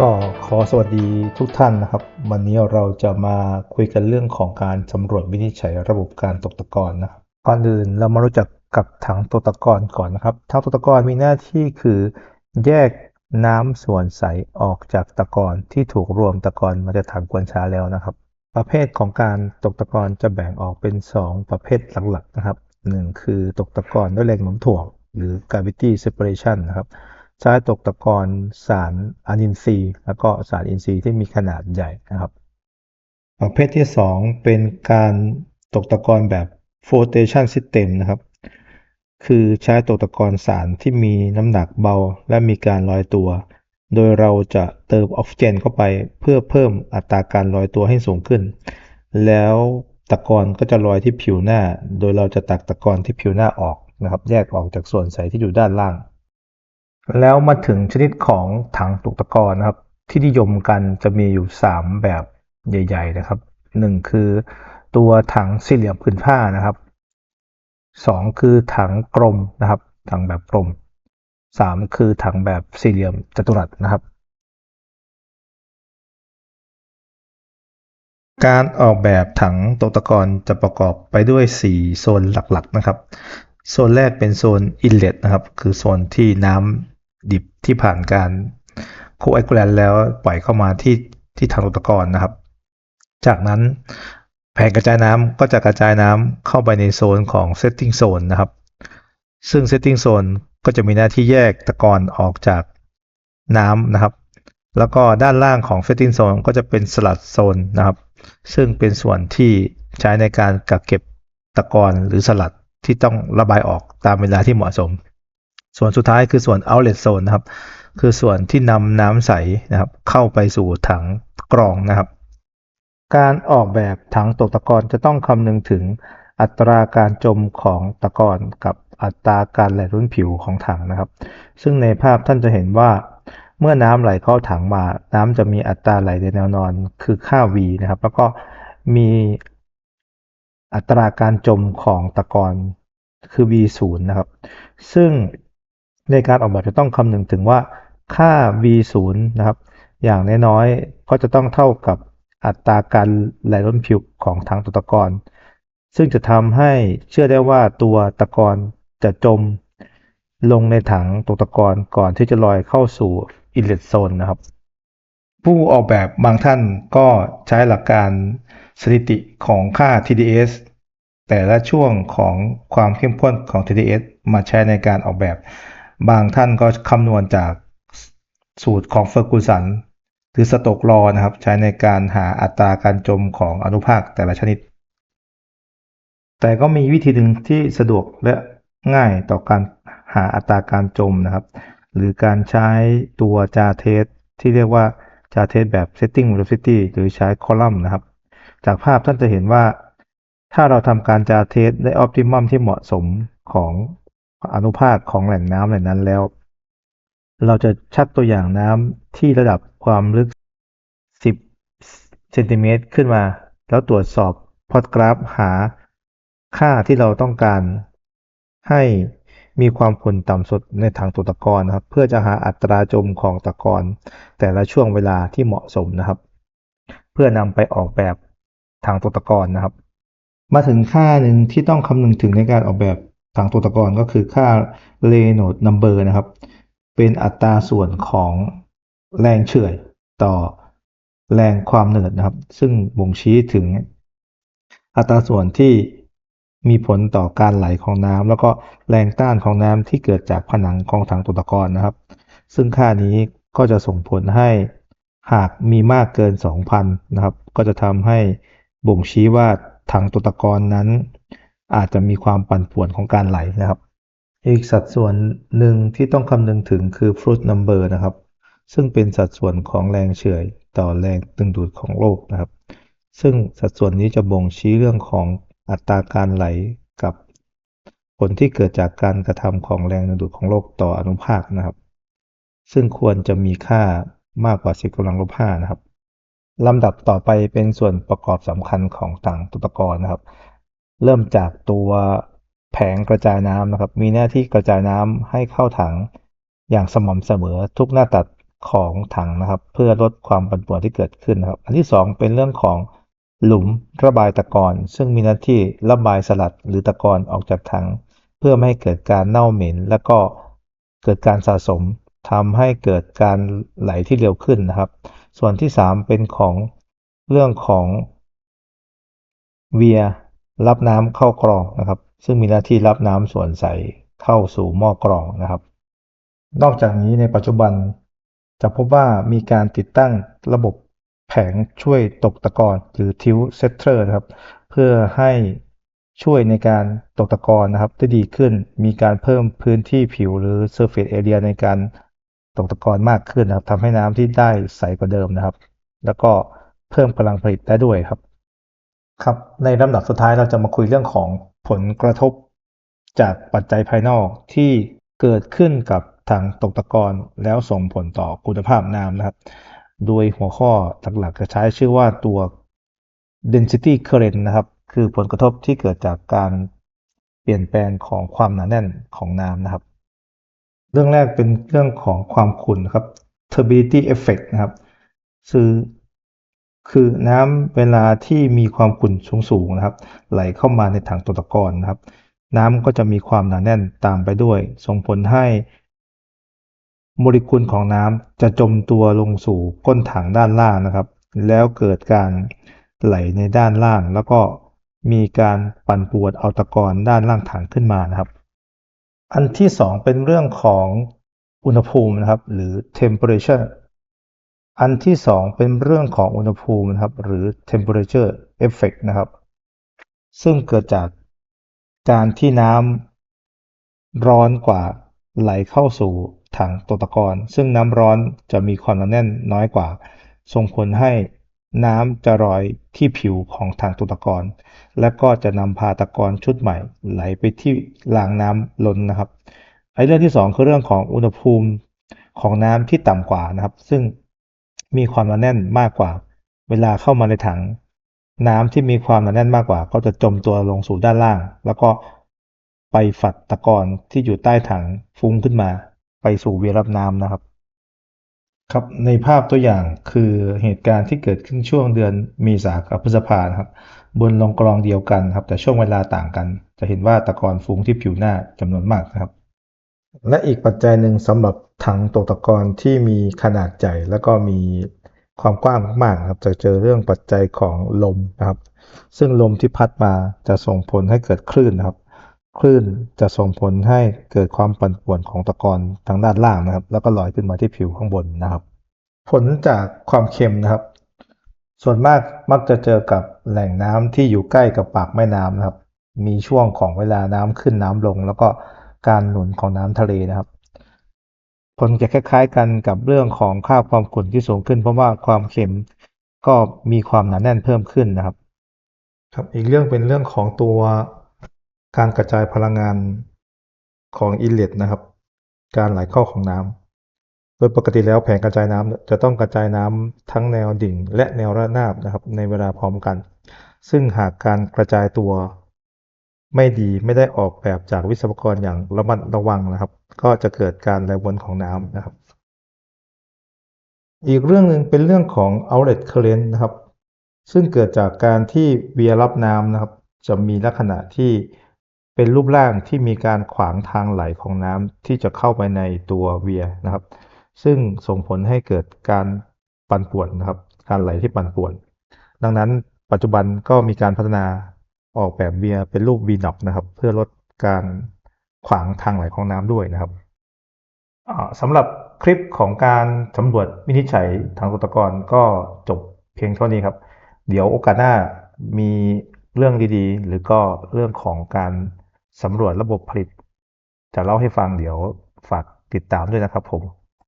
ก็ขอสวัสดีทุกท่านนะครับ วันนี้เราจะมาคุยกันเรื่องของการสำรวจวินิจฉัยระบบการตกตะกอนนะครับก่อนอื่นเรามารู้จักกับถังตกตะกอนก่อนนะครับถังตกตะกอนมีหน้าที่คือ แยกน้ำส่วนใสออกจากตะกอนที่ถูกรวมตะกอนมาจากถังกวนชาแล้วนะครับ ประเภทของการตกตะกอนจะแบ่งออกเป็น 2 ประเภทหลักๆนะครับ 1 คือตกตะกอนด้วยแรงโน้มถ่วง หรือ gravity separation นะครับ ใช้ตกตะกอนสารอนินทรีย์ แล้วก็สารอินทรีย์ที่มีขนาดใหญ่นะครับ ประเภทที่ 2 เป็นการตกตะกอนแบบ flotation system นะครับ คือใช้ตกตะกอนสารที่มีน้ำหนักเบาและมีการลอยตัว โดยเราจะเติมออกซิเจนเข้าไปเพื่อเพิ่มอัตราการลอยตัวให้สูงขึ้น แล้วตะกอนก็จะลอยที่ผิวหน้า โดยเราจะตักตะกอนที่ผิวหน้าออกนะครับ แยกออกจากส่วนใสที่อยู่ด้านล่าง แล้วมาถึงชนิดของถังตกตะกอนนะครับ ที่นิยมกันจะมีอยู่ 3 แบบใหญ่ ๆ นะครับ 1 คือตัวถังสี่เหลี่ยมผืนผ้านะครับ 2 คือถังกลมนะครับ ถังแบบกลม 3 คือถังแบบสี่เหลี่ยมจัตุรัสนะครับ การออกแบบถังตกตะกอนจะประกอบไปด้วย 4 โซนหลักๆนะครับ โซนแรกเป็นโซนอินเลตนะครับ คือโซนที่น้ำ ดิบที่ผ่านการโคไอคูแลนแล้วปล่อยเข้ามาที่ที่ถังตกตะกอนนะครับ จากนั้นแผงกระจายน้ำก็จะกระจายน้ำเข้าไปในโซนของ setting zone นะครับ ซึ่ง setting zone ก็จะมีหน้าที่แยกตะกอนออกจากน้ำนะครับ แล้วก็ด้านล่างของ setting zone ก็จะเป็นสลัดโซนนะครับ ซึ่งเป็นส่วนที่ใช้ในการกักเก็บตะกอนหรือสลัดที่ต้องระบายออกตามเวลาที่เหมาะสม ส่วนสุดท้ายคือส่วน outlet zone นะครับ คือส่วนที่นำน้ำใสนะครับ เข้าไปสู่ถังกรองนะครับ การออกแบบถังตกตะกอนจะต้องคำนึงถึงอัตราการจมของตะกอนกับอัตราการไหลล้นผิวของถังนะครับ ซึ่งในภาพท่านจะเห็นว่าเมื่อน้ำไหลเข้าถังมา น้ำจะมีอัตราไหลในแนวนอนคือค่า v นะครับ แล้วก็มีอัตราการจมของตะกอนคือ v 0นะครับ ซึ่ง ในการออกแบบจะต้องคำนึงถึงว่าค่า v 0นะครับ อย่างน้อยๆก็จะต้องเท่ากับอัตราการไหลล้นผิวของถังตะกอนซึ่งจะทำให้เชื่อได้ว่าตัวตะกอนจะจมลงในถังตกตะกอนก่อนที่จะลอยเข้าสู่อินเลตโซนนะครับ ผู้ออกแบบบางท่านก็ใช้หลักการสถิติของค่า TDS แต่ละช่วงของความเข้มข้นของ TDS มาใช้ในการออกแบบ บางท่านก็คำนวณจากสูตรของเฟอร์กูสันหรือสโตกลอนะครับ ใช้ในการหาอัตราการจมของอนุภาคแต่ละชนิด แต่ก็มีวิธีหนึ่งที่สะดวกและง่ายต่อการหาอัตราการจมนะครับ หรือการใช้ตัวจาเทสที่เรียกว่าจาเทสแบบ setting velocity หรือใช้คอลัมน์นะครับ จากภาพท่านจะเห็นว่า ถ้าเราทำการจาเทสได้ optimum ที่เหมาะสมของ อนุภาคของแหล่งน้ำแหล่งนั้นแล้ว เราจะชักตัวอย่างน้ำที่ระดับความลึก 10เซนติเมตรขึ้นมา แล้วตรวจสอบพอดกราฟหาค่าที่เราต้องการ ให้มีความขุ่นต่ำสุดในถังตัวตะกอนนะครับ เพื่อจะหาอัตราจมของตะกอนแต่ละช่วงเวลาที่เหมาะสมนะครับ เพื่อนำไปออกแบบถังตัวตะกอนนะครับ มาถึงค่าหนึ่งที่ต้องคำนึงถึงในการออกแบบ ถังตัวตะกอนก็คือค่า Reynolds number นะครับ เป็นอัตราส่วนของแรงเฉื่อยต่อแรงความเหนืดนะครับ ซึ่งบ่งชี้ถึงอัตราส่วนที่มีผลต่อการไหลของน้ำแล้วก็แรงต้านของน้ำที่เกิดจากผนังของถังตกตะกอนนะครับ ซึ่งค่านี้ก็จะส่งผลให้หากมีมากเกิน 2,000 นะครับ ก็จะทำให้บ่งชี้ว่าถังตกตะกอนนั้น อาจจะมีความปั่นป่วนของการไหลนะครับ อีกสัดส่วนหนึ่งที่ต้องคำนึงถึงคือ Fluid number นะครับ ซึ่งเป็นสัดส่วนของแรงเฉื่อยต่อแรงดึงดูดของโลกนะครับ ซึ่งสัดส่วนนี้จะบ่งชี้เรื่องของอัตราการไหลกับผลที่เกิดจากการกระทำของแรงดึงดูดของโลกต่ออนุภาคนะครับ ซึ่งควรจะมีค่ามากกว่า10กำลังลบ5นะครับลำดับต่อไปเป็นส่วนประกอบสำคัญของถังตุตะกอนนะครับ เริ่มจากตัวแผงกระจายน้ำนะครับ มีหน้าที่กระจายน้ำให้เข้าถังอย่างสม่ำเสมอทุกหน้าตัดของถังนะครับ เพื่อลดความปั่นป่วนที่เกิดขึ้นนะครับ อันที่สองเป็นเรื่องของหลุมระบายตะกอนซึ่งมีหน้าที่ระบายสลัดหรือตะกอนออกจากถัง เพื่อไม่ให้เกิดการเน่าเหม็น และก็เกิดการสะสมทำให้เกิดการไหลที่เร็วขึ้นนะครับ ส่วนที่สามเป็นของเรื่องของเวีย รับน้ำเข้ากรองนะครับ ซึ่งมีหน้าที่รับน้ำส่วนใสเข้าสู่หม้อกรองนะครับ นอกจากนี้ในปัจจุบันจะพบว่ามีการติดตั้งระบบแผงช่วยตกตะกอนหรือทิวเซตเตอร์นะครับ เพื่อให้ช่วยในการตกตะกอนนะครับได้ดีขึ้น มีการเพิ่มพื้นที่ผิวหรือ surface area ในการตกตะกอนมากขึ้นนะครับทำให้น้ำที่ได้ใสกว่าเดิมนะครับ แล้วก็เพิ่มกำลังผลิตได้ด้วยครับ ครับในลำดับสุดท้ายเราจะมาคุยเรื่องของผลกระทบ จากปัจจัยภายนอกที่เกิดขึ้นกับถังตกตะกอนแล้วส่งผลต่อคุณภาพน้ำนะครับ โดยหัวข้อหลักๆจะใช้ชื่อว่าตัว density current นะครับ คือผลกระทบที่เกิดจากการเปลี่ยนแปลงของความหนาแน่นของน้ำนะครับ เรื่องแรกเป็นเรื่องของความขุ่นครับ turbidity effect นะครับ คือ คือน้ำเวลาที่มีความขุ่นสูงๆนะครับ ไหลเข้ามาในถังตกตะกอนนะครับ น้ำก็จะมีความหนาแน่นตามไปด้วย ส่งผลให้โมเลกุลของน้ำจะจมตัวลงสู่ก้นถังด้านล่างนะครับ แล้วเกิดการไหลในด้านล่าง แล้วก็มีการปั่นป่วนเอาตะกอนด้านล่างถังขึ้นมานะครับ อันที่สองเป็นเรื่องของอุณหภูมินะครับ หรือ temperature อันที่สองเป็นเรื่องของอุณหภูมินะครับ หรือ temperature effect นะครับ ซึ่งเกิดจากการที่น้ำร้อนกว่าไหลเข้าสู่ถังตกตะกอนซึ่งน้ำร้อนจะมีความหนาแน่นน้อยกว่า ส่งผลให้น้ำจะลอยที่ผิวของถังตกตะกอนและก็จะนำพาตะกอนชุดใหม่ ไหลไปที่รางน้ำล้นนะครับไอ้เรื่องที่สองคือเรื่องของอุณหภูมิของน้ำที่ต่ำกว่านะครับ ซึ่ง มีความหนาแน่นมากกว่า เวลาเข้ามาในถัง น้ำที่มีความหนาแน่นมากกว่า ก็จะจมตัวลงสู่ด้านล่าง แล้วก็ไปฝัดตะกอนที่อยู่ใต้ถังฟุ้งขึ้นมา ไปสู่เวรับน้ำนะครับ ครับในภาพตัวอย่างคือเหตุการณ์ที่เกิดขึ้นช่วงเดือนมีษากับพฤษภาครับ บนลงกรองเดียวกันครับ แต่ช่วงเวลาต่างกัน จะเห็นว่าตะกอนฟุ้งที่ผิวหน้าจำนวนมากนะครับ และอีกปัจจัยหนึ่งสำหรับถังตกตะกอนที่มีขนาดใหญ่แล้วก็มีความกว้างมากๆครับจะเจอเรื่องปัจจัยของลมนะครับ ซึ่งลมที่พัดมาจะส่งผลให้เกิดคลื่นนะครับ คลื่นจะส่งผลให้เกิดความปั่นป่วนของตะกอนทางด้านล่างนะครับ แล้วก็ลอยขึ้นมาที่ผิวข้างบนนะครับ ผลจากความเค็มนะครับ ส่วนมากมักจะเจอกับแหล่งน้ำที่อยู่ใกล้กับปากแม่น้ำนะครับ มีช่วงของเวลาน้ำขึ้นน้ำลง แล้วก็ การหนุนของน้ำทะเลนะครับ ผลจะคล้ายๆกันกับเรื่องของค่าความขุ่นที่สูงขึ้น เพราะว่าความเค็มก็มีความหนาแน่นเพิ่มขึ้นนะครับ ครับอีกเรื่องเป็นเรื่องของตัวการกระจายพลังงานของอินเลตนะครับ การไหลเข้าของน้ำโดยปกติแล้วแผงกระจายน้ำจะต้องกระจายน้ำทั้งแนวดิ่ง และแนวระนาบนะครับ ในเวลาพร้อมกัน ซึ่งหากการกระจายตัว ไม่ดีไม่ได้ออกแบบจากวิศวกรอย่างระมัดระวังนะครับ ก็จะเกิดการไหลวนของน้ำนะครับ อีกเรื่องหนึ่งเป็นเรื่องของ outlet current นะครับ ซึ่งเกิดจากการที่เวียรับน้ำนะครับ จะมีลักษณะที่เป็นรูปร่างที่มีการขวางทางไหลของน้ำที่จะเข้าไปในตัวเวียนะครับ ซึ่งส่งผลให้เกิดการปั่นป่วนนะครับ การไหลที่ปั่นป่วน ดังนั้นปัจจุบันก็มีการพัฒนา ออกแบบเวียเป็นรูป v n o นะครับ เพื่อลดการขวางทางไหลของน้ำด้วยนะครับสำหรับคลิปของการสำรวจวินิจฉัยทางตกตกอนก็จบเพียงเท่านี้ครับ เดี๋ยวโอกาสหน้ามีเรื่องดีๆ หรือก็เรื่องของการสำรวจระบบผลิต จะเล่าให้ฟังเดี๋ยวฝากติดตามด้วยนะครับผม